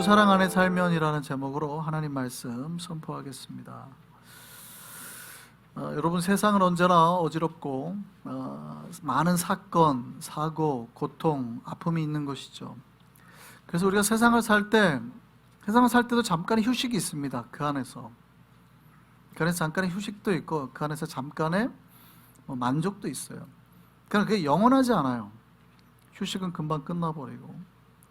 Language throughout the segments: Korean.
주 사랑 안에 살면이라는 제목으로 하나님 말씀 선포하겠습니다. 어, 여러분 세상은 언제나 어지럽고 어, 많은 사건, 사고, 고통, 아픔이 있는 것이죠. 그래서 우리가 세상을 살 때, 세상을 살 때도 잠깐의 휴식이 있습니다. 그 안에서. 그 안에서 잠깐의 휴식도 있고, 그 안에서 잠깐의 뭐 만족도 있어요. 그러나 그게 영원하지 않아요. 휴식은 금방 끝나버리고,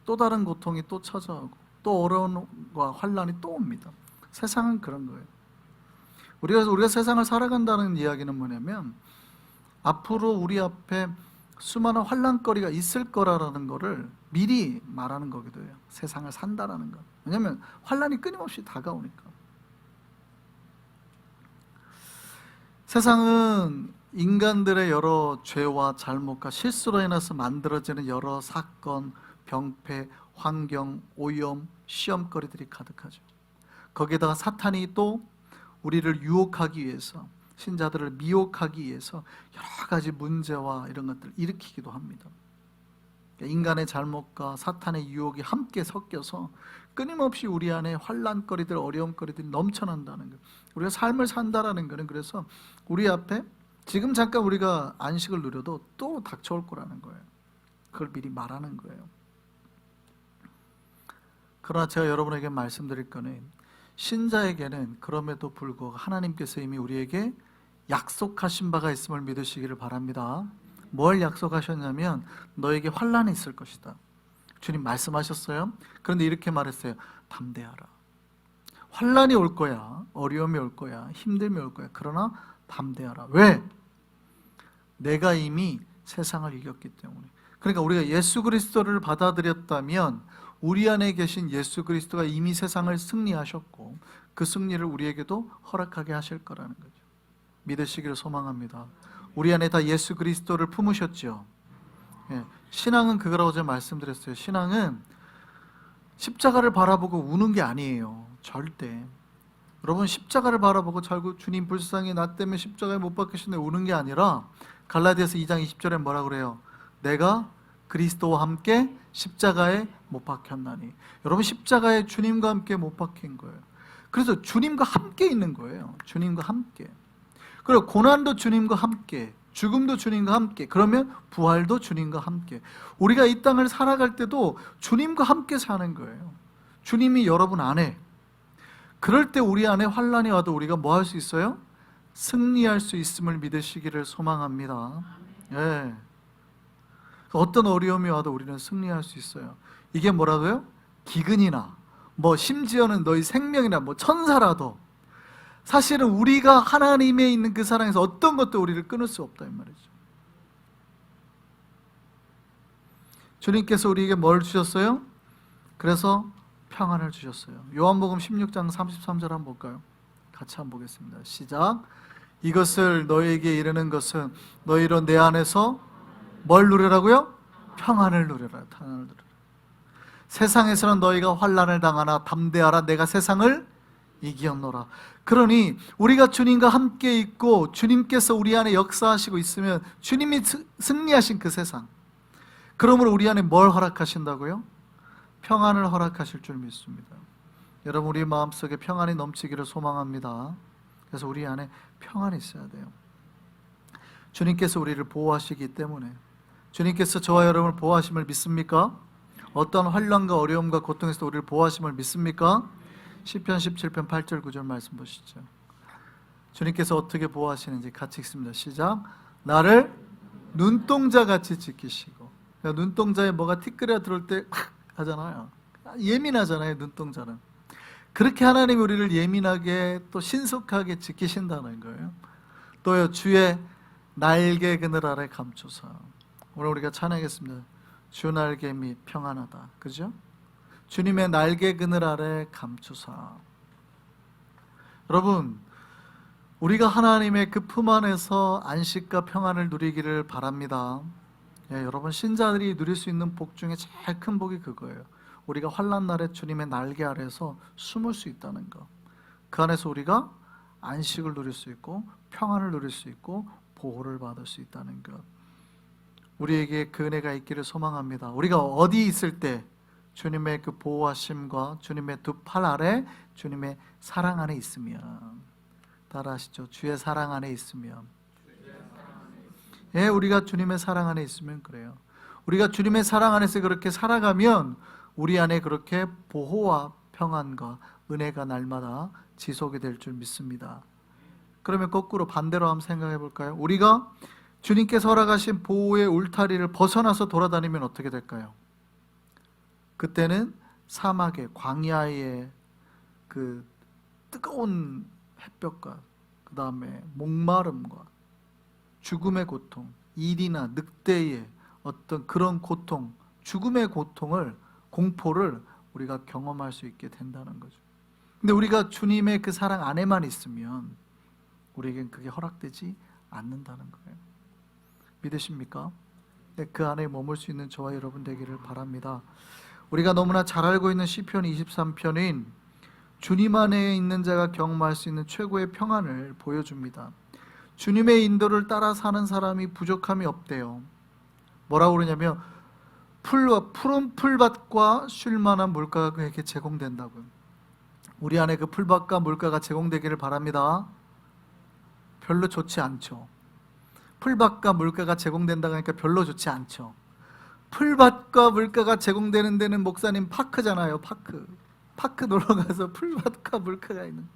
또 다른 고통이 또 찾아오고, 또 어려움과 환란이 또 옵니다. 세상은 그런 거예요. 우리가 우리가 세상을 살아간다는 이야기는 뭐냐면 앞으로 우리 앞에 수많은 환란거리가 있을 거라는 거를 미리 말하는 거기도 해요. 세상을 산다라는 것. 왜냐하면 환란이 끊임없이 다가오니까. 세상은 인간들의 여러 죄와 잘못과 실수로 인해서 만들어지는 여러 사건, 병폐, 환경, 오염, 시험거리들이 가득하죠. 거기에다가 사탄이 또 우리를 유혹하기 위해서 신자들을 미혹하기 위해서 여러 가지 문제와 이런 것들을 일으키기도 합니다. 그러니까 인간의 잘못과 사탄의 유혹이 함께 섞여서 끊임없이 우리 안에 환란거리들, 어려움거리들이 넘쳐난다는 것. 우리가 삶을 산다라는 것은 그래서 우리 앞에 지금 잠깐 우리가 안식을 누려도 또 닥쳐올 거라는 거예요. 그걸 미리 말하는 거예요. 그러나 제가 여러분에게 말씀드릴 거는 신자에게는 그럼에도 불구하고 하나님께서 이미 우리에게 약속하신 바가 있음을 믿으시기를 바랍니다. 뭘 약속하셨냐면 너에게 환란이 있을 것이다. 주님 말씀하셨어요. 그런데 이렇게 말했어요. 담대하라. 환란이 올 거야. 어려움이 올 거야. 힘듦이 올 거야. 그러나 담대하라. 왜? 내가 이미 세상을 이겼기 때문에. 그러니까 우리가 예수 그리스도를 받아들였다면 우리 안에 계신 예수 그리스도가 이미 세상을 승리하셨고 그 승리를 우리에게도 허락하게 하실 거라는 거죠. 믿으시기를 소망합니다. 우리 안에 다 예수 그리스도를 품으셨죠. 예, 신앙은 그거라고 제가 말씀드렸어요. 신앙은 십자가를 바라보고 우는 게 아니에요. 절대. 여러분 십자가를 바라보고 잘고 주님 불쌍히 나 때문에 십자가에 못 박히신데 우는 게 아니라 갈라디아서 2장 20절에 뭐라 그래요? 내가 그리스도와 함께 십자가에 못 박혔나니. 여러분 십자가에 주님과 함께 못 박힌 거예요. 그래서 주님과 함께 있는 거예요. 주님과 함께. 그리고 고난도 주님과 함께, 죽음도 주님과 함께. 그러면 부활도 주님과 함께. 우리가 이 땅을 살아갈 때도 주님과 함께 사는 거예요. 주님이 여러분 안에. 그럴 때 우리 안에 환란이 와도 우리가 뭐 할 수 있어요? 승리할 수 있음을 믿으시기를 소망합니다. 예. 어떤 어려움이 와도 우리는 승리할 수 있어요. 이게 뭐라고요? 기근이나 뭐 심지어는 너희 생명이나 뭐 천사라도 사실은 우리가 하나님에 있는 그 사랑에서 어떤 것도 우리를 끊을 수 없다 이 말이죠. 주님께서 우리에게 뭘 주셨어요? 그래서 평안을 주셨어요. 요한복음 16장 33절 한번 볼까요? 같이 한번 보겠습니다. 시작. 이것을 너희에게 이르는 것은 너희로 내 안에서 뭘 누리라고요? 평안을 누려라. 평안을 누려라. 세상에서는 너희가 환란을 당하나 담대하라. 내가 세상을 이기었노라. 그러니 우리가 주님과 함께 있고 주님께서 우리 안에 역사하시고 있으면 주님이 승리하신 그 세상. 그러므로 우리 안에 뭘 허락하신다고요? 평안을 허락하실 줄 믿습니다. 여러분 우리 마음속에 평안이 넘치기를 소망합니다. 그래서 우리 안에 평안이 있어야 돼요. 주님께서 우리를 보호하시기 때문에 주님께서 저와 여러분을 보호하심을 믿습니까? 어떤 환란과 어려움과 고통에서 우리를 보호하심을 믿습니까? 시편 17편 8절 9절 말씀 보시죠. 주님께서 어떻게 보호하시는지 같이 읽습니다. 시작. 나를 눈동자 같이 지키시고 그러니까 눈동자에 뭐가 티끌이 들어올 때 하잖아요. 예민하잖아요. 눈동자는. 그렇게 하나님이 우리를 예민하게 또 신속하게 지키신다는 거예요. 또요 주의 날개 그늘 아래 감추사. 오늘 우리가 찬양했습니다. 주 날개 및 평안하다. 그죠? 주님의 날개 그늘 아래 감추사. 여러분, 우리가 하나님의 그 품 안에서 안식과 평안을 누리기를 바랍니다. 예, 여러분 신자들이 누릴 수 있는 복 중에 제일 큰 복이 그거예요. 우리가 환란 날에 주님의 날개 아래서 숨을 수 있다는 것. 그 안에서 우리가 안식을 누릴 수 있고 평안을 누릴 수 있고 보호를 받을 수 있다는 것. 우리에게 그 은혜가 있기를 소망합니다. 우리가 어디 있을 때 주님의 그 보호하심과 주님의 두 팔 아래 주님의 사랑 안에 있으면 따라하시죠. 주의 사랑 안에 있으면 예, 우리가 주님의 사랑 안에 있으면 그래요. 우리가 주님의 사랑 안에서 그렇게 살아가면 우리 안에 그렇게 보호와 평안과 은혜가 날마다 지속이 될 줄 믿습니다. 그러면 거꾸로 반대로 한번 생각해 볼까요? 우리가 주님께서 허락하신 보호의 울타리를 벗어나서 돌아다니면 어떻게 될까요? 그때는 사막의 광야의 그 뜨거운 햇볕과 그 다음에 목마름과 죽음의 고통, 일이나 늑대의 어떤 그런 고통, 죽음의 고통을 공포를 우리가 경험할 수 있게 된다는 거죠. 근데 우리가 주님의 그 사랑 안에만 있으면 우리에겐 그게 허락되지 않는다는 거예요. 믿으십니까? 네, 그 안에 머물 수 있는 저와 여러분 되기를 바랍니다. 우리가 너무나 잘 알고 있는 시편 23편인 주님 안에 있는 자가 경험할 수 있는 최고의 평안을 보여줍니다. 주님의 인도를 따라 사는 사람이 부족함이 없대요. 뭐라고 그러냐면 풀과 푸른 풀밭과 쉴만한 물가가 그에게 제공된다고요. 우리 안에 그 풀밭과 물가가 제공되기를 바랍니다. 별로 좋지 않죠. 풀밭과 물가가 제공된다고 하니까 별로 좋지 않죠. 풀밭과 물가가 제공되는 데는 목사님 파크잖아요. 파크. 파크 놀러 가서 풀밭과 물가가 있는.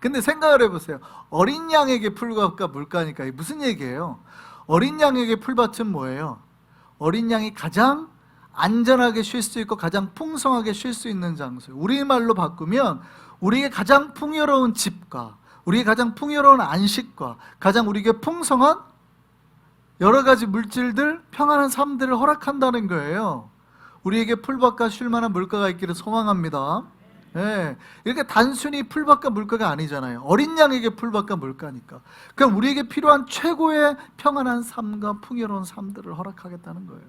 근데 생각을 해보세요. 어린 양에게 풀밭과 물가니까 무슨 얘기예요? 어린 양에게 풀밭은 뭐예요? 어린 양이 가장 안전하게 쉴 수 있고 가장 풍성하게 쉴 수 있는 장소. 우리말로 바꾸면 우리의 가장 풍요로운 집과 우리의 가장 풍요로운 안식과 가장 우리에게 풍성한 여러 가지 물질들, 평안한 삶들을 허락한다는 거예요. 우리에게 풀밭과 쉴 만한 물가가 있기를 소망합니다. 예, 이렇게 단순히 풀밭과 물가가 아니잖아요. 어린 양에게 풀밭과 물가니까. 그럼 우리에게 필요한 최고의 평안한 삶과 풍요로운 삶들을 허락하겠다는 거예요.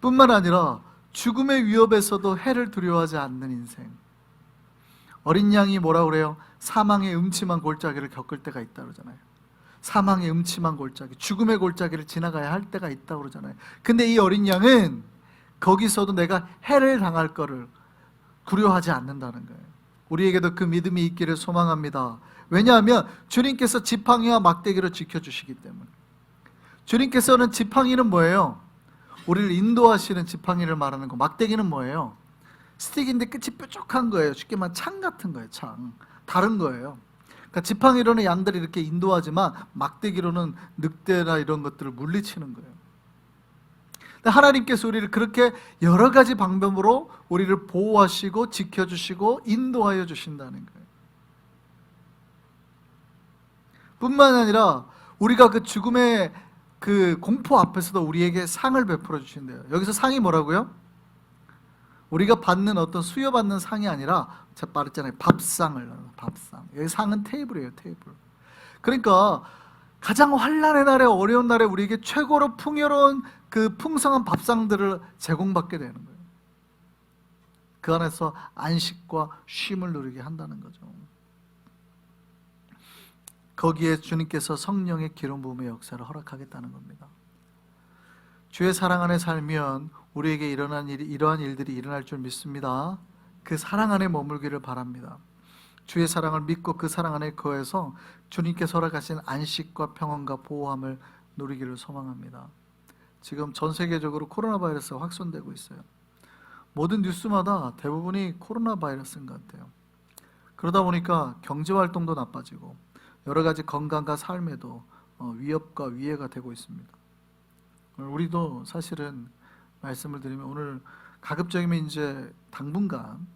뿐만 아니라 죽음의 위협에서도 해를 두려워하지 않는 인생. 어린 양이 뭐라 그래요? 사망의 음침한 골짜기를 겪을 때가 있다 그러잖아요. 사망의 음침한 골짜기, 죽음의 골짜기를 지나가야 할 때가 있다 그러잖아요. 근데 이 어린 양은 거기서도 내가 해를 당할 거를 두려워하지 않는다는 거예요. 우리에게도 그 믿음이 있기를 소망합니다. 왜냐하면 주님께서 지팡이와 막대기로 지켜주시기 때문에. 주님께서는 지팡이는 뭐예요? 우리를 인도하시는 지팡이를 말하는 거. 막대기는 뭐예요? 스틱인데 끝이 뾰족한 거예요. 쉽게 말하면 창 같은 거예요. 창. 다른 거예요. 그러니까 지팡이로는 양들이 이렇게 인도하지만 막대기로는 늑대나 이런 것들을 물리치는 거예요. 근데 하나님께서 우리를 그렇게 여러 가지 방법으로 우리를 보호하시고 지켜주시고 인도하여 주신다는 거예요. 뿐만 아니라 우리가 그 죽음의 그 공포 앞에서도 우리에게 상을 베풀어 주신대요. 여기서 상이 뭐라고요? 우리가 받는 어떤 수여받는 상이 아니라 제가 말했잖아요. 밥상을 밥상. 여기 상은 테이블이에요. 테이블. 그러니까 가장 환란의 날에 어려운 날에 우리에게 최고로 풍요로운 그 풍성한 밥상들을 제공받게 되는 거예요. 그 안에서 안식과 쉼을 누리게 한다는 거죠. 거기에 주님께서 성령의 기름 부음의 역사를 허락하겠다는 겁니다. 주의 사랑 안에 살면 우리에게 일어난 일, 이러한 일들이 일어날 줄 믿습니다. 그 사랑 안에 머물기를 바랍니다. 주의 사랑을 믿고 그 사랑 안에 거해서 주님께서 허락하신 안식과 평안과 보호함을 누리기를 소망합니다. 지금 전 세계적으로 코로나 바이러스가 확산되고 있어요. 모든 뉴스마다 대부분이 코로나 바이러스인 것 같아요. 그러다 보니까 경제 활동도 나빠지고 여러 가지 건강과 삶에도 어, 위협과 위해가 되고 있습니다. 우리도 사실은 말씀을 드리면 오늘 가급적이면 이제 당분간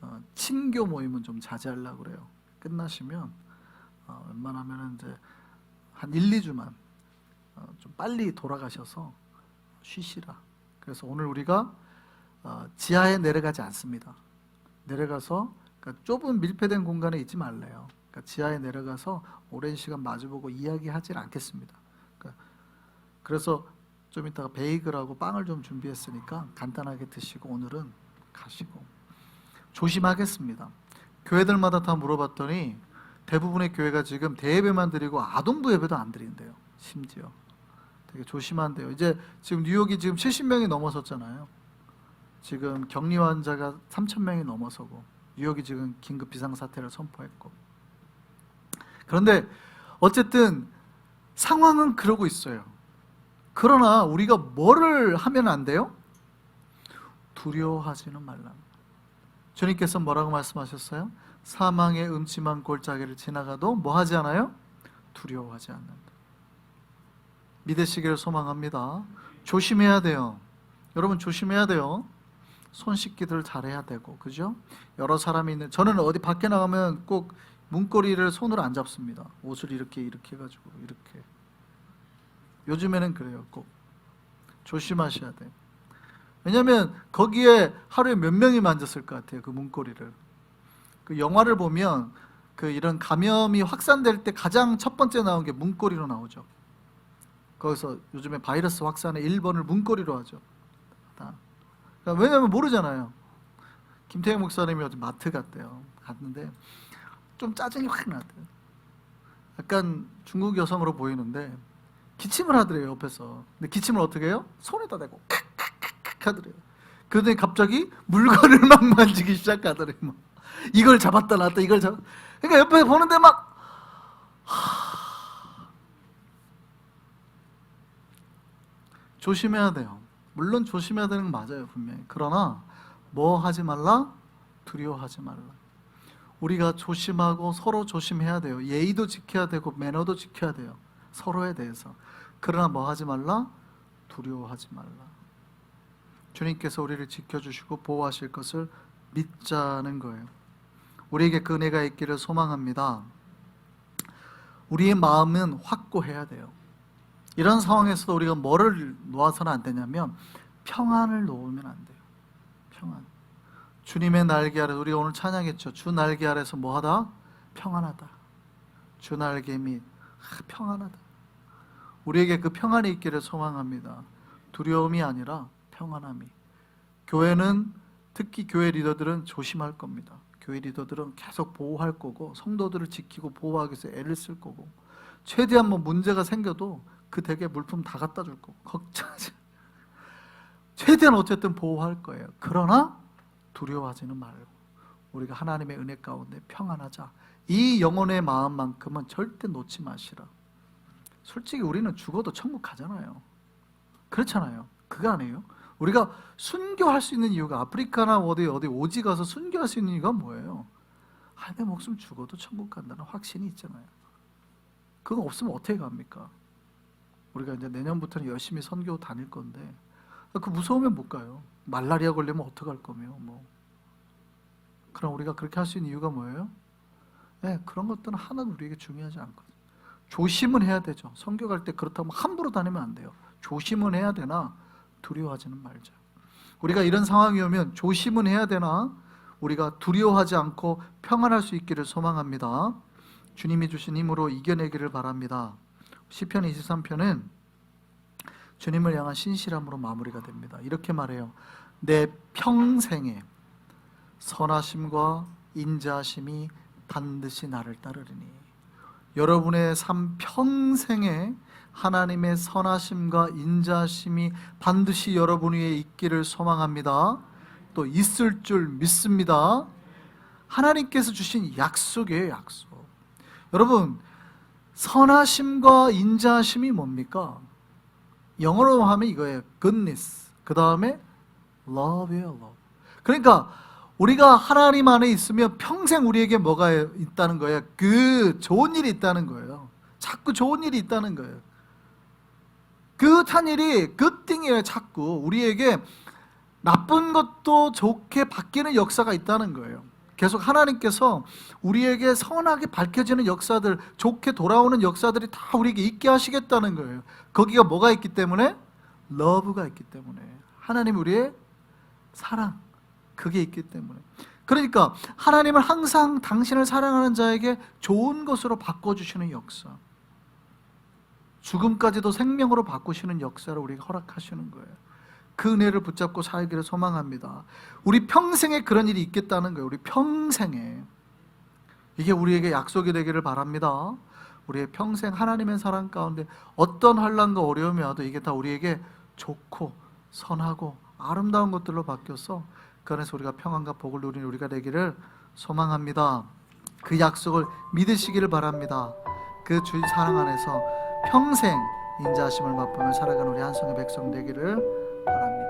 어, 친교 모임은 좀 자제하려고 그래요. 끝나시면 어, 웬만하면 이제 한 1, 2주만 어, 좀 빨리 돌아가셔서 쉬시라. 그래서 오늘 우리가 어, 지하에 내려가지 않습니다. 내려가서 그러니까 좁은 밀폐된 공간에 있지 말래요. 그러니까 지하에 내려가서 오랜 시간 마주보고 이야기하지 않겠습니다. 그러니까 그래서 좀 이따가 베이글하고 빵을 좀 준비했으니까 간단하게 드시고 오늘은 가시고 조심하겠습니다. 교회들마다 다 물어봤더니 대부분의 교회가 지금 대예배만 드리고 아동부 예배도 안 드린대요. 심지어 되게 조심해야 돼요. 이제 지금 뉴욕이 지금 70명이 넘어섰잖아요. 지금 격리 환자가 3천 명이 넘어서고 뉴욕이 지금 긴급 비상 사태를 선포했고 그런데 어쨌든 상황은 그러고 있어요. 그러나 우리가 뭐를 하면 안 돼요? 두려워하지는 말라. 주님께서 뭐라고 말씀하셨어요? 사망의 음침한 골짜기를 지나가도 뭐 하지 않아요? 두려워하지 않는다. 믿으시기를 소망합니다. 조심해야 돼요. 여러분 조심해야 돼요. 손 씻기들 잘해야 되고, 그죠? 여러 사람이 있는, 저는 어디 밖에 나가면 꼭 문고리를 손으로 안 잡습니다. 옷을 이렇게, 이렇게 해가지고, 이렇게. 요즘에는 그래요, 꼭. 조심하셔야 돼요. 왜냐면 거기에 하루에 몇 명이 만졌을 것 같아요, 그 문고리를. 그 영화를 보면 그 이런 감염이 확산될 때 가장 첫 번째 나온 게 문고리로 나오죠. 거기서 요즘에 바이러스 확산의 1번을 문고리로 하죠. 다. 그러니까 왜냐면 모르잖아요. 김태형 목사님이 어디 마트 갔대요. 갔는데 좀 짜증이 확 나대요. 약간 중국 여성으로 보이는데 기침을 하더래요 옆에서. 근데 기침을 어떻게 해요? 손에다 대고 칵칵칵 하더래요. 그러더니 갑자기 물건을 막 만지기 시작하더래요. 막. 이걸 잡았다 놨다 이걸 잡. 그러니까 옆에 보는데 막 조심해야 돼요. 물론 조심해야 되는 건 맞아요, 분명히. 그러나 뭐 하지 말라? 두려워하지 말라. 우리가 조심하고 서로 조심해야 돼요. 예의도 지켜야 되고 매너도 지켜야 돼요. 서로에 대해서. 그러나 뭐 하지 말라? 두려워하지 말라. 주님께서 우리를 지켜주시고 보호하실 것을 믿자는 거예요. 우리에게 그 은혜가 있기를 소망합니다. 우리의 마음은 확고해야 돼요. 이런 상황에서도 우리가 뭐를 놓아서는 안 되냐면 평안을 놓으면 안 돼요. 평안. 주님의 날개 아래 우리가 오늘 찬양했죠. 주 날개 아래서 뭐하다? 평안하다. 주 날개 밑 아, 평안하다. 우리에게 그 평안이 있기를 소망합니다. 두려움이 아니라 평안함이. 교회는 특히 교회 리더들은 조심할 겁니다. 교회 리더들은 계속 보호할 거고 성도들을 지키고 보호하기 위해서 애를 쓸 거고 최대한 뭐 문제가 생겨도 그 댁에 물품 다 갖다 줄 거고 걱정하지 최대한 어쨌든 보호할 거예요. 그러나 두려워하지는 말고 우리가 하나님의 은혜 가운데 평안하자. 이 영혼의 마음만큼은 절대 놓지 마시라. 솔직히 우리는 죽어도 천국 가잖아요. 그렇잖아요. 그거 아니에요? 우리가 순교할 수 있는 이유가 아프리카나 어디 어디 오지 가서 순교할 수 있는 이유가 뭐예요? 아, 내 목숨 죽어도 천국 간다는 확신이 있잖아요. 그거 없으면 어떻게 갑니까? 우리가 이제 내년부터는 열심히 선교 다닐 건데 그 무서우면 못 가요. 말라리아 걸리면 어떡할 거며 뭐. 그럼 우리가 그렇게 할 수 있는 이유가 뭐예요? 네, 그런 것들은 하나도 우리에게 중요하지 않거든요. 조심은 해야 되죠. 선교 갈 때 그렇다고 함부로 다니면 안 돼요. 조심은 해야 되나 두려워하지는 말자. 우리가 이런 상황이 오면 조심은 해야 되나 우리가 두려워하지 않고 평안할 수 있기를 소망합니다. 주님이 주신 힘으로 이겨내기를 바랍니다. 시편 23편은 주님을 향한 신실함으로 마무리가 됩니다. 이렇게 말해요. 내 평생에 선하심과 인자하심이 반드시 나를 따르리니 여러분의 삶 평생에 하나님의 선하심과 인자하심이 반드시 여러분 위에 있기를 소망합니다. 또 있을 줄 믿습니다. 하나님께서 주신 약속이에요, 약속. 여러분, 선하심과 인자하심이 뭡니까? 영어로 하면 이거예요. goodness. 그 다음에 love예요, love. 그러니까 우리가 하나님 안에 있으면 평생 우리에게 뭐가 있다는 거예요? 그 좋은 일이 있다는 거예요. 자꾸 좋은 일이 있다는 거예요. 그한 일이 굿띵이에요, 자꾸. 우리에게 나쁜 것도 좋게 바뀌는 역사가 있다는 거예요. 계속 하나님께서 우리에게 선하게 밝혀지는 역사들, 좋게 돌아오는 역사들이 다 우리에게 있게 하시겠다는 거예요. 거기가 뭐가 있기 때문에? 러브가 있기 때문에. 하나님 우리의 사랑. 그게 있기 때문에. 그러니까 하나님은 항상 당신을 사랑하는 자에게 좋은 것으로 바꿔주시는 역사. 죽음까지도 생명으로 바꾸시는 역사를 우리가 허락하시는 거예요. 그 은혜를 붙잡고 살기를 소망합니다. 우리 평생에 그런 일이 있겠다는 거예요. 우리 평생에. 이게 우리에게 약속이 되기를 바랍니다. 우리의 평생 하나님의 사랑 가운데 어떤 환란과 어려움이 와도 이게 다 우리에게 좋고 선하고 아름다운 것들로 바뀌어서 그 안에서 우리가 평안과 복을 누리는 우리가 되기를 소망합니다. 그 약속을 믿으시기를 바랍니다. 그 주의 사랑 안에서 평생 인자하심을 맛보며 살아가는 우리 한성의 백성 되기를 바랍니다.